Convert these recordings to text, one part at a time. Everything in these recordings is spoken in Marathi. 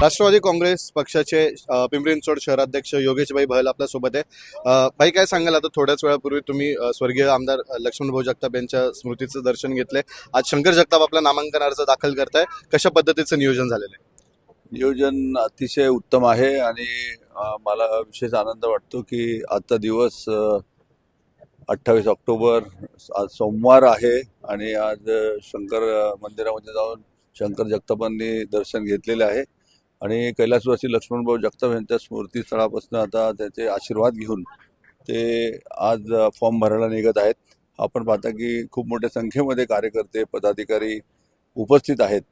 राष्ट्रवादी काँग्रेस पक्षाचे अ, पिंपरी शहराध्यक्ष योगेशभाई बहल आपल्यासोबत आहे. भाई काय सांगाल आता? थोड्याच वेळापूर्वी तुम्ही स्वर्गीय आमदार लक्ष्मण भाऊ जगताप यांच्या स्मृतीचं दर्शन घेतलंय. आज शंकर जगताप आपला नामांकन अर्ज दाखल करताय. कशा पद्धतीचं नियोजन झालेलं आहे? नियोजन अतिशय उत्तम आहे आणि मला विशेष आनंद वाटतो की आजचा दिवस अठ्ठावीस ऑक्टोबर आज सोमवार आहे आणि आज शंकर मंदिरामध्ये जाऊन शंकर जगतापांनी दर्शन घेतलेले आहे. आणि कैलासवासी लक्ष्मणभाऊ जगताप यांच्या स्मृतीस्थळापासून आता त्याचे आशीर्वाद घेऊन ते आज फॉर्म भरायला निघत आहेत. आपण पाहता की खूप मोठ्या संख्येमध्ये कार्यकर्ते पदाधिकारी उपस्थित आहेत.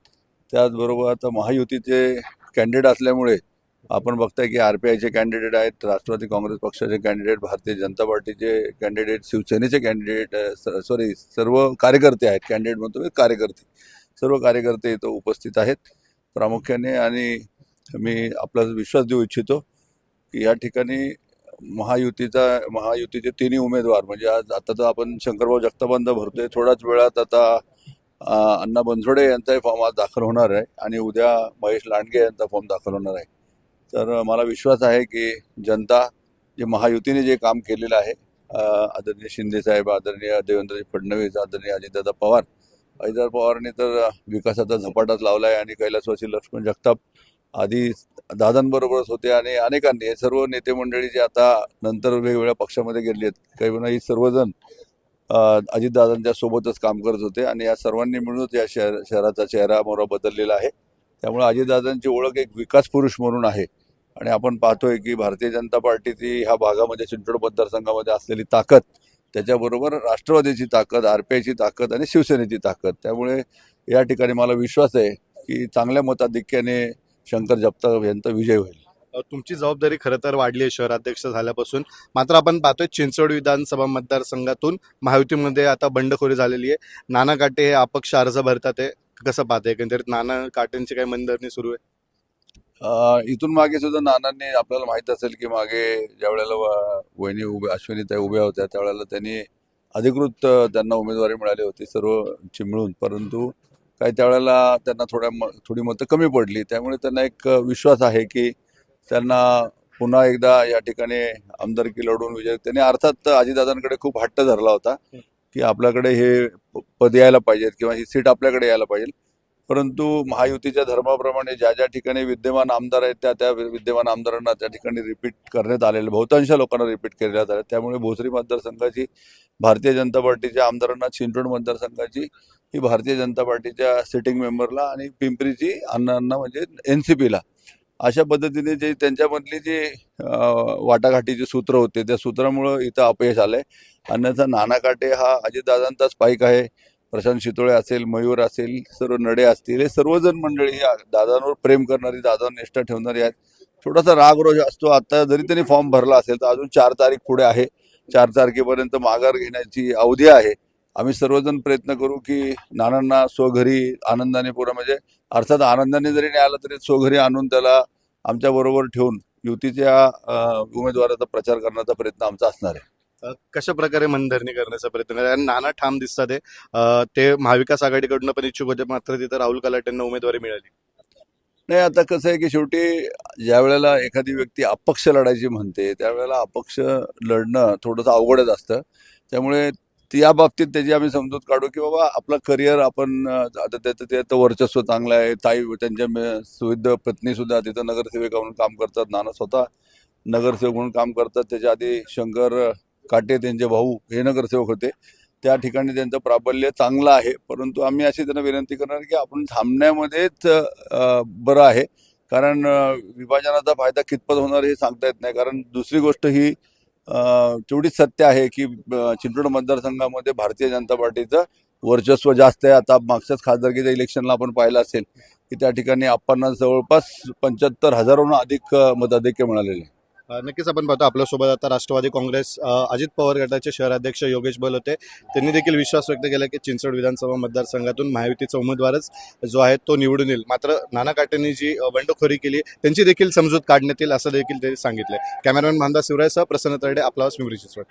त्याचबरोबर आता महायुतीचे कॅन्डिडेट असल्यामुळे आपण बघताय की आर पी आयचे कॅन्डिडेट आहेत राष्ट्रवादी काँग्रेस पक्षाचे कॅन्डिडेट भारतीय जनता पार्टीचे कॅन्डिडेट शिवसेनेचे कॅन्डिडेट सॉरी सर्व कार्यकर्ते आहेत. कॅन्डिडेट म्हणतो कार्यकर्ते. सर्व कार्यकर्ते इथं उपस्थित आहेत प्रामुख्याने आणि मी आपला विश्वास देऊ इच्छितो की या ठिकाणी महायुतीचा महायुतीचे तिन्ही उमेदवार म्हणजे आज आता तर आपण शंकरभाऊ जगतापांचा भरतोय थोड्याच वेळात आता अण्णा बनसोडे यांचाही फॉर्म आज दाखल होणार आहे आणि उद्या महेश लांडगे यांचा फॉर्म दाखल होणार आहे. तर मला विश्वास आहे की जनता जे महायुतीने जे काम केलेलं आहे आदरणीय शिंदे साहेब आदरणीय देवेंद्रजी फडणवीस आदरणीय अजितदादा पवार अजितदादा पवारांनी तर विकासाचा झपाटाच लावला आहे आणि कैलासवासी लक्ष्मण जगताप आधी दादांबरोबरच होते आणि अनेकांनी हे सर्व नेते मंडळी जे आता नंतर वेगवेगळ्या पक्षामध्ये गेले आहेत काही म्हणा ही सर्वजण अजितदादांच्या सोबतच काम करत होते आणि या सर्वांनी मिळूनच या शहर शहराचा चेहरा मोहरा बदललेला आहे. त्यामुळे अजितदादांची ओळख एक विकास पुरुष म्हणून आहे आणि आपण पाहतोय की भारतीय जनता पार्टीची ह्या भागामध्ये चिंचवड मतदारसंघामध्ये असलेली ताकद त्याच्याबरोबर राष्ट्रवादीची ताकद आर पी आयची ताकद आणि शिवसेनेची ताकद. त्यामुळे या ठिकाणी मला विश्वास आहे की चांगल्या मताधिक्याने शंकर जगताप यांचा विजय होईल. तुमची जबाबदारी खरं तर वाढली आहे शहराध्यक्ष झाल्यापासून. मात्र आपण पाहतोय चिंचवड विधानसभा मतदारसंघातून महायुतीमध्ये आता बंडखोरी झालेली आहे. नाना काटे हे अपक्ष अर्ज भरतात आहे. कसं पाहते एकंदरीत नाना काटेंची काही मनधरणी सुरू आहे? इथून मागे सुद्धा नानांनी आपल्याला माहीत असेल की मागे ज्या वेळेला वहिनी उभ्या अश्विनीताई उभ्या होत्या त्यावेळेला त्यांनी अधिकृत त्यांना उमेदवारी मिळाली होती सर्व चिमळून परंतु काही त्यावेळेला त्यांना थोड्या म- थोडी मतं कमी पडली. त्यामुळे त्यांना एक विश्वास आहे की त्यांना पुन्हा एकदा या ठिकाणी आमदारकी लढवून विजय त्यांनी अर्थात अजितदादांकडे खूप हट्ट धरला होता की आपल्याकडे हे पद यायला पाहिजेत किंवा ही सीट आपल्याकडे यायला पाहिजे परंतु महायुतीच्या धर्माप्रमाणे ज्या ज्या ठिकाणी विद्यमान आमदार आहेत त्या त्या विद्यमान आमदारांना त्या ठिकाणी रिपीट करण्यात आलेलं बहुतांश लोकांना रिपीट करण्यात आलं त्यामुळे भोसरी मतदारसंघाची भारतीय जनता पार्टीच्या आमदारांना चिंचवड मतदारसंघाची ही भारतीय जनता पार्टीच्या सिटिंग मेंबरला आणि पिंपरीची अण्णांना म्हणजे एन सी पीला अशा पद्धतीने जे त्यांच्यामधली जी वाटाघाटीचे सूत्र होते त्या सूत्रामुळं इथं अपयश आलंय. अन्यथा नाना काटे हा अजितदादांचा स्पाईक आहे. प्रशांत शितोळे असेल मयूर असेल सर्व नडे असतील हे सर्वजण मंडळी दादांवर प्रेम करणारी दादांवर निष्ठा ठेवणारी आहेत. थोडासा राग रोज असतो. आता जरी त्यांनी फॉर्म भरला असेल तर अजून चार तारीख पुढे आहे. चार तारखेपर्यंत माघार घेण्याची अवधी आहे. आम्ही सर्वजण प्रयत्न करू की नानांना स्वघरी आनंदाने पुरा म्हणजे अर्थात आनंदाने जरी नाही आलं तरी स्वघरी आणून त्याला आमच्या बरोबर ठेवून युतीच्या उमेदवाराचा प्रचार करण्याचा प्रयत्न आमचा असणार आहे. कशा प्रकारे मनधरणी करण्याचा प्रयत्न करा नाना ठाम दिसतात ते महाविकास आघाडीकडून पण इच्छुक होते मात्र तिथं राहुल कलाटेंना उमेदवारी मिळाली. नाही आता कसं आहे की शेवटी ज्या वेळेला एखादी व्यक्ती अपक्ष लढायची म्हणते त्यावेळेला अपक्ष लढणं थोडंसं अवघडच असतं. त्यामुळे ती या बाबतीत त्याची आम्ही समजूत काढू की बाबा आपलं करिअर आपण आता त्याचं त्याचं वर्चस्व चांगलं आहे. ताई त्यांच्या सुविध पत्नीसुद्धा तिथं नगरसेविका म्हणून काम करतात. नाना स्वतः नगरसेवक म्हणून काम करतात. त्याच्या आधी शंकर काटे त्यांचे भाऊ हे नगरसेवक होते. त्या ठिकाणी त्यांचं प्राबल्य चांगलं आहे. परंतु आम्ही अशी त्यांना विनंती करणार की आपण थांबण्यामध्येच बरं आहे. कारण विभाजनाचा फायदा कितपत होणार हे सांगता येत नाही. कारण दुसरी गोष्ट ही तेवढीच सत्य आहे की चिंचवड मतदारसंघामध्ये भारतीय जनता पार्टीचं वर्चस्व जास्त आहे. आता मागच्याच खासदारकीच्या इलेक्शनला आपण पाहिलं असेल की त्या ठिकाणी आपण जवळपास पंच्याहत्तर हजाराहून अधिक मताधिक्य मिळालेले आहे. नक्कीच आपण पाहतो आपल्यासोबत आता राष्ट्रवादी काँग्रेस अजित पवार गटाचे शहराध्यक्ष योगेश बल होते. त्यांनी देखील विश्वास व्यक्त केला की चिंचवड विधानसभा मतदारसंघातून महायुतीचा उमेदवारच जो आहे तो निवडून येईल. मात्र नाना काटेंनी जी बंडखोरी केली त्यांची देखील समजूत काढण्यात येईल असं देखील ते सांगितलं. कॅमेरामॅन मानदा शिवरायसह प्रसन्न तरडे आपला पिंपरी चिंचवड